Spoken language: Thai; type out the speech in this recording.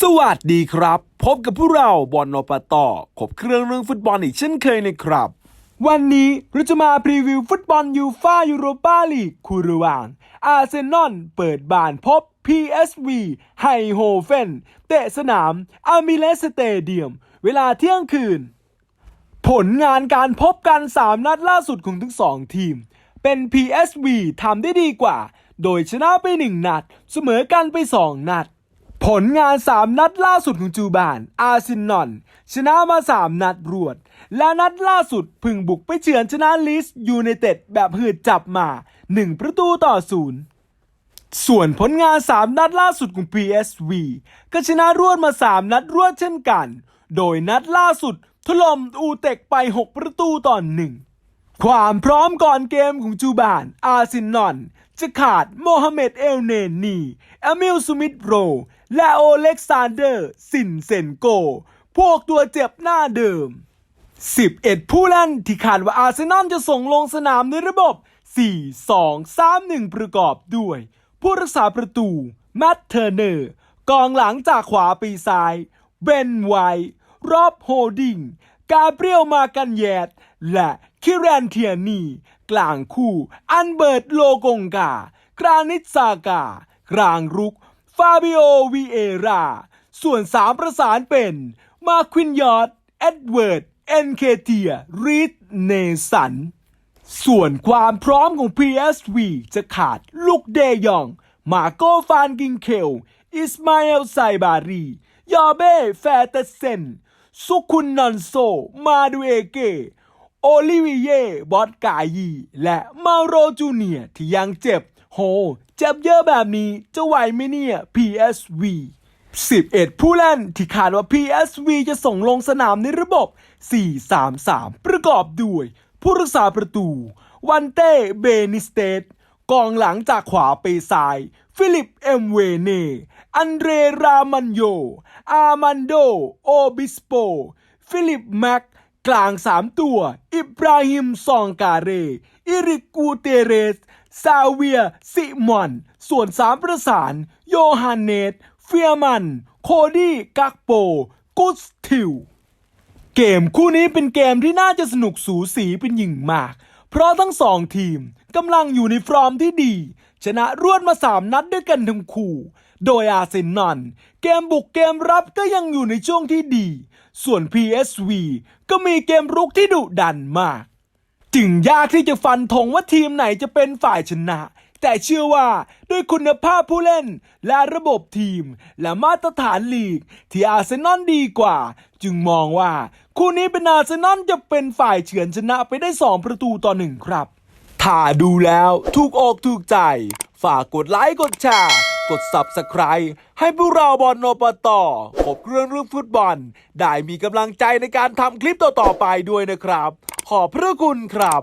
สวัสดีครับ พบกับพวกเราบอลนปต่อขบเครื่องเรื่องฟุตบอลอีกเช่นเคยนะครับ วันนี้เราจะมาพรีวิวฟุตบอลยูฟายูโรปาลีกคูรวางอาร์เซนอลเปิดบ้านพบ PSV ไฮโฮเฟนเตะสนามอามิเลสสเตเดียม เวลาเที่ยงคืน ผลงานการพบกัน 3 นัดล่าสุดของทั้งสองทีม เป็น PSV ทำได้ดีกว่า โดยชนะไป 1 นัด เสมอกันไป 2 นัด ผลงาน 3 นัดล่าสุดของจูบาน อาร์เซนอลชนะมา 3 นัดรวด และนัดล่าสุดพึ่งบุกไปเฉือนชนะลิสยูไนเต็ดแบบหืดจับมา 1 ประตูต่อศูนย์ส่วนผลงาน 3 นัดล่าสุดของ PSV ก็ชนะรวดมา 3 นัดรวดเช่นกัน โดยนัดล่าสุดถล่มอูเต็กไป 6 ประตูต่อหนึ่งความพร้อมก่อนเกมของจูบาน อาร์เซนอล จะขาดโมฮัมเหม็ดเอลเนนีเอมิลสมิธโร และโอเล็กซานเดอร์ สินเซนโก พวกตัวเจ็บหน้าเดิม 11 ผู้เล่นที่คาดว่าอาร์เซนอลจะส่งลงสนามในระบบ 4-2-3-1 ประกอบด้วย ผู้รักษาประตู แมตต์เทอร์เนอร์ กองหลังจากขวาปีซ้าย เบนไวท์รอบโฮดิง กาเบรียลมากันแยตและคิเรนเทียนี กลางคู่ อันเบิร์ตโลกงกา กรานิตซากา กลางรุก ฟาบิโอวีเอรา ส่วนสามประสานเป็น มาควินยอร์ดเอ็ดเวิร์ด เอนเคเทียรีดเนสัน ส่วนความพร้อมของ PSV จะขาดลูกเดยอง มาโกฟานกิงเคล อิสมาเอลไซบารี ยอเบ้แฟเตเซน สุคุนนอนโซ มาดูเอเก โอลิวิเย่ บอสกายี และมาโรจูเนียที่ยังเจ็บ โห เจ็บเยอะแบบนี้จะไหวไหมเนี่ย PSV 11 ผู้เล่นที่คาดว่า PSV จะส่งลงสนามในระบบ 4-3-3 ประกอบด้วย ผู้รักษาประตู วันเต้ เบนิสเตส กองหลังจากขวาไปซ้าย ฟิลิป เอ็มเวเน อันเดรรามันโย อามันโด โอบิสโป ฟิลิป แม็ก กลางสามตัว อิบราฮิม ซองการเร อิริกกูเตเรส ซาเวีย ซิมอน ส่วนสามประสาน โยฮันเนต เฟียมัน โคดี้ กักโป กุสทิว เกมคู่นี้เป็นเกมที่น่าจะสนุกสูสีเป็นยิ่งมาก เพราะทั้งสองทีมกำลังอยู่ในฟอร์มที่ดี ชนะรวดมา3นัดด้วยกันทั้งคู่ โดยอาร์เซนอลเกมบุกเกมรับก็ยังอยู่ในช่วงที่ดี ส่วน PSV ก็มีเกมรุกที่ดุดันมาก จึงยากที่จะฟันธงว่าทีมไหนจะเป็นฝ่ายชนะแต่เชื่อว่าด้วยคุณภาพผู้เล่นและระบบทีม และมาตรฐานลีก ที่อาร์เซนอลดีกว่า จึงมองว่า คู่นี้เป็นอาร์เซนอลจะเป็นฝ่ายเฉือนชนะไปได้ 2 ประตูต่อหนึ่งครับ ถ้าดูแล้วถูกอกถูกใจ ฝากกดไลค์กดแชร์กด Subscribe ให้พวกเราบอลโนปต่อพบเรื่องเรื่องฟุตบอล ได้มีกำลังใจในการทำคลิปต่อๆไปด้วยนะครับ ขอบพระคุณครับ